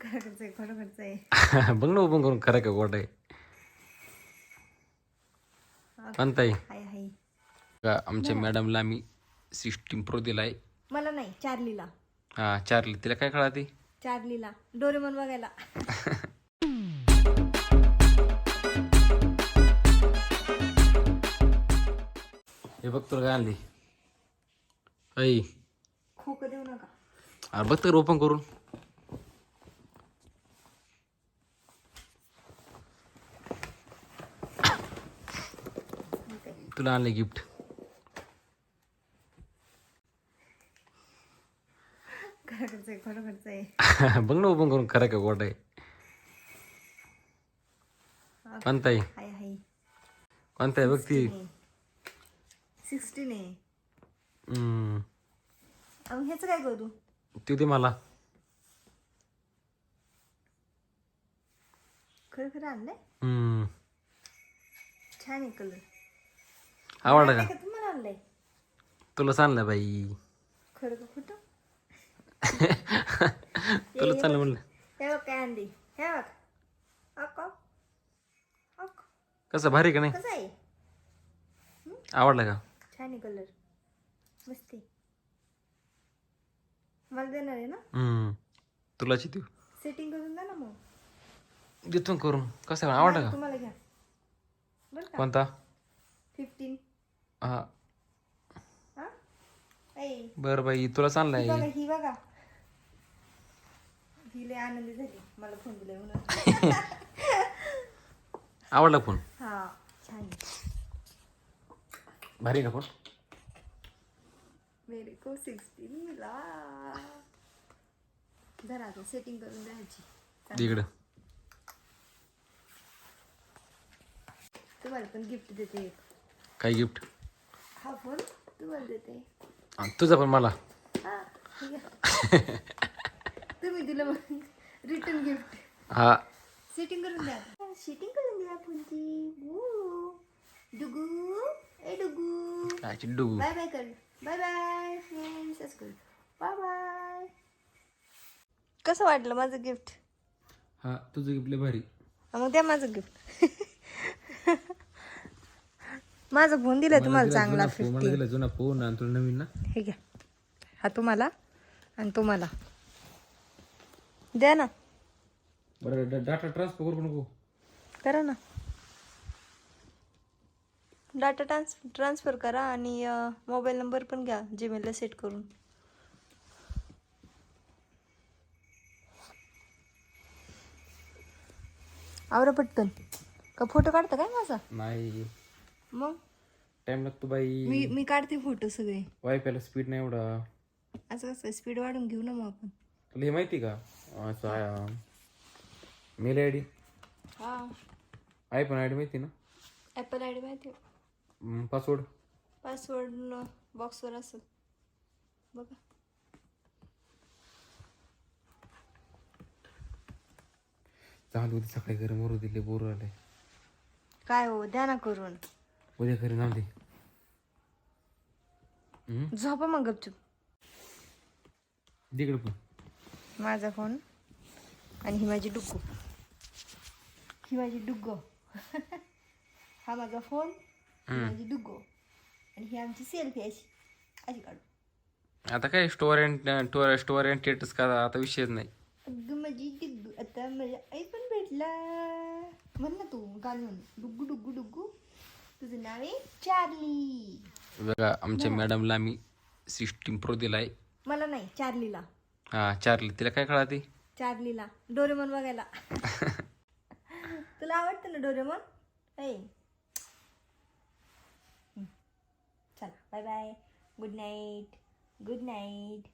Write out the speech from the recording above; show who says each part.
Speaker 1: खरंच आहे खरोखरच आहे
Speaker 2: बघ ना ओपन करून खरं का गोट आहे
Speaker 1: हाय हाय.
Speaker 2: का आमच्या मॅडमला आम्ही सिस्टीम प्रो दिलाय.
Speaker 1: मला नाही चार्लीला.
Speaker 2: हा चार्ली तिला काय कळाते
Speaker 1: चार्लीला डोरेमॉन बघायला.
Speaker 2: हे बघ तुला काय आणली ऐ.
Speaker 1: खोक देऊ नका.
Speaker 2: अरे बघ तर ओपन करून. तुला आणले गिफ्ट. बघ ना ओपन करून खरं का गोट आहे. कोणता आहे? कोणता आहे? बघ ती.
Speaker 1: सिक्स्टीन आहे. ह्याचं काय करू
Speaker 2: ती? दे मला.
Speaker 1: खरं खरं आणलंय?
Speaker 2: हम्म,
Speaker 1: छान आहे कलर
Speaker 2: आवडलं का?
Speaker 1: तुम्हाला आणलंय
Speaker 2: तुला आणलं बाई.
Speaker 1: खरं का खोटं
Speaker 2: तुला चाललं म्हणलं.
Speaker 1: हे बघ काय आणली हे बघ. अक अक
Speaker 2: कसं भारी का नाही?
Speaker 1: कसं आहे?
Speaker 2: आवडलं का?
Speaker 1: छान आहे कलर मस्त आहे. मला देणार आहे ना?
Speaker 2: हम्म, तुलाच ती
Speaker 1: सेटिंग करून द्या ना मग.
Speaker 2: देतो ना करून. कसं आवडलं का?
Speaker 1: तुम्हाला घ्या. बरं का?
Speaker 2: कोणता?
Speaker 1: फिफ्टीन
Speaker 2: हा.
Speaker 1: हा?
Speaker 2: बरं बाई तुला चाललंय.
Speaker 1: ही बघा ही बघा. आनंदी झाली. मला फोन दिलाय म्हणून.
Speaker 2: आवडला फोन
Speaker 1: हा छान आहे.
Speaker 2: भारी का फोन
Speaker 1: मेरे को सिक्स्टीन मिला. जरा आता सेटिंग करून द्यायची.
Speaker 2: इकडं.
Speaker 1: तुम्हाला पण गिफ्ट देते एक.
Speaker 2: काय गिफ्ट
Speaker 1: फोन तुम्हाला देते
Speaker 2: तुझा पण मला.
Speaker 1: हा ठीक आहे. तुम्ही दिलं मग रिटर्न गिफ्ट
Speaker 2: हा.
Speaker 1: सेटिंग करून द्या. सेटिंग करून द्या फोनची वू. डुगू. ए डुगू.
Speaker 2: काय चिड्डू
Speaker 1: बाय बाय कर. बाय बाय फ्रेंड्स कर. बाय बाय कसं वाटलं माझं गिफ्ट
Speaker 2: हा तुझं गिफ्ट भारी.
Speaker 1: मग द्या माझं गिफ्ट माझा फोन दिला तुम्हाला चांगला
Speaker 2: मला दिला जुना फोन आणि तुला नवीन ना?
Speaker 1: हे घ्या. हा तुम्हाला आणि तुम्हाला. द्या ना.
Speaker 2: बरं डाटा ट्रान्सफर करू नको.
Speaker 1: करा ना. डाटा ट्रान्स ट्रान्सफर करा आणि मोबाईल नंबर पण घ्या जीमेलला सेट करून. आवरा पटकन. का फोटो काढता काय माझा?
Speaker 2: नाही.
Speaker 1: मग?
Speaker 2: टाइम लागतो बाई.
Speaker 1: मी मी काढते फोटो सगळे.
Speaker 2: वायफायला स्पीड नाही एवढा.
Speaker 1: असं कसं स्पीड वाढून घेऊ ना मग आपण.
Speaker 2: तुला हे माहिती का? असं मेल आय डी
Speaker 1: हा.
Speaker 2: आय डी माहिती ना?
Speaker 1: ॲपल आय डी माहिती
Speaker 2: पासवर्ड
Speaker 1: पासवर्ड बॉक्सवर असेल. बघा.
Speaker 2: चालू होती सकाळी घरी मरू दिले बोर आले
Speaker 1: काय हो द्या ना करून.
Speaker 2: उद्या घरी नाव दे?
Speaker 1: झोपा मग गपचूप.
Speaker 2: दे इकडे पण.
Speaker 1: माझा फोन आणि ही माझी डुग्गू. ही माझी डुग्गो. हा माझा फोन ही माझी डुग्गो. आणि ही आमची सेल्फी अशी. अशी काढू.
Speaker 2: आता काय store and store and status का आता विषयच नाही.
Speaker 1: अगं माझी डुग्गू आता माझ्या आई पण भेटला. म्हण ना तू गाणं म्हण. डुग्गू डुग्गू डुग्गू. तुझं नाव आहे चार्ली.
Speaker 2: बघा आमच्या मॅडमला आम्ही सिस्टीम प्रो दिलाय.
Speaker 1: मला नाही चार्लीला.
Speaker 2: हा चार्ली तिला काय कळाते
Speaker 1: चार्लीला. डोरेमॉन बघायला. तुला आवडतं ना डोरेमॉन? ऐ चला bye bye good night good night